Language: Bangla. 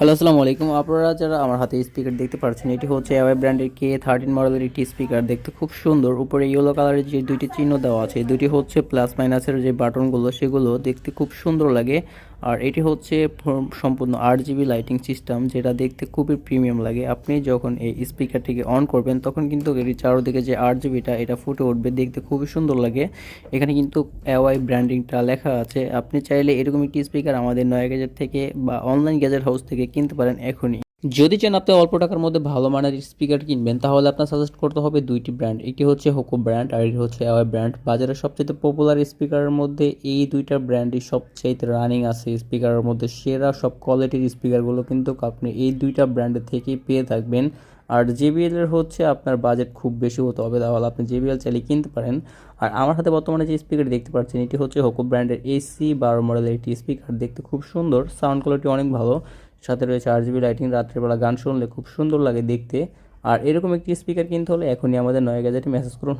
হ্যালো আসসালামু আলাইকুম আপনারা যারা আমার হাতে স্পিকার দেখতে পাচ্ছেন, এটি হচ্ছে এওয়াই ব্র্যান্ডের কে থার্টিন মডেলের একটি স্পিকার দেখতে খুব সুন্দর। উপরে ইয়েলো কালারের যে দুইটি চিহ্ন দেওয়া আছে দুটি হচ্ছে প্লাস মাইনাসের যে বাটনগুলো সেগুলো দেখতে খুব সুন্দর লাগে। আর এটি হচ্ছে সম্পূর্ণ আট জিবি লাইটিং সিস্টেম যেটা দেখতে খুবই প্রিমিয়াম লাগে। আপনি যখন এই স্পিকারটিকে অন করবেন, তখন কিন্তু এটি চারোদিকে যে আট জিবিটা এটা ফুটে উঠবে, দেখতে খুবই সুন্দর লাগে। এখানে কিন্তু এওয়াই ব্র্যান্ডিংটা লেখা আছে। আপনি চাইলে এরকম একটি স্পিকার আমাদের নয়া গ্যাজেট থেকে বা অনলাইন গ্যাজেট হাউস থেকে কিনতে পারেন এখনই। যদি চান আপনি অল্প টাকার মধ্যে ভালো মানের স্পিকার কিনবেন, তাহলে আপনার সাজেস্ট করতে হবে দুইটি ব্র্যান্ড একটি হচ্ছে হোকো ব্র্যান্ড আর এটি হচ্ছে অ্যাওয়াই ব্র্যান্ড বাজারের সবচেয়ে পপুলার স্পিকারের মধ্যে এই দুইটা ব্র্যান্ডই সবচেয়ে রানিং আছে স্পিকারের মধ্যে। সেরা সব কোয়ালিটির স্পিকারগুলো কিন্তু আপনি এই দুইটা ব্র্যান্ডের থেকেই পেয়ে থাকবেন। আর এর হচ্ছে আপনার বাজেট খুব বেশি হতে হবে, তাহলে আপনি JBL চাইলে কিনতে পারেন। আর আমার হাতে বর্তমানে যে স্পিকার দেখতে পাচ্ছেন, এটি হচ্ছে হোকো ব্র্যান্ডের এসি বারো মডেলের একটি স্পিকার দেখতে খুব সুন্দর সাউন্ড কোয়ালিটি অনেক ভালো। সাথে রয়েছে আর জিবি লাইটিং রাত্রেবেলা গান শুনলে খুব সুন্দর লাগে দেখতে। আর এরকম একটি স্পিকার কিনতে হলে এখনই আমাদের নয় গ্যাজেটে মেসেজ করুন।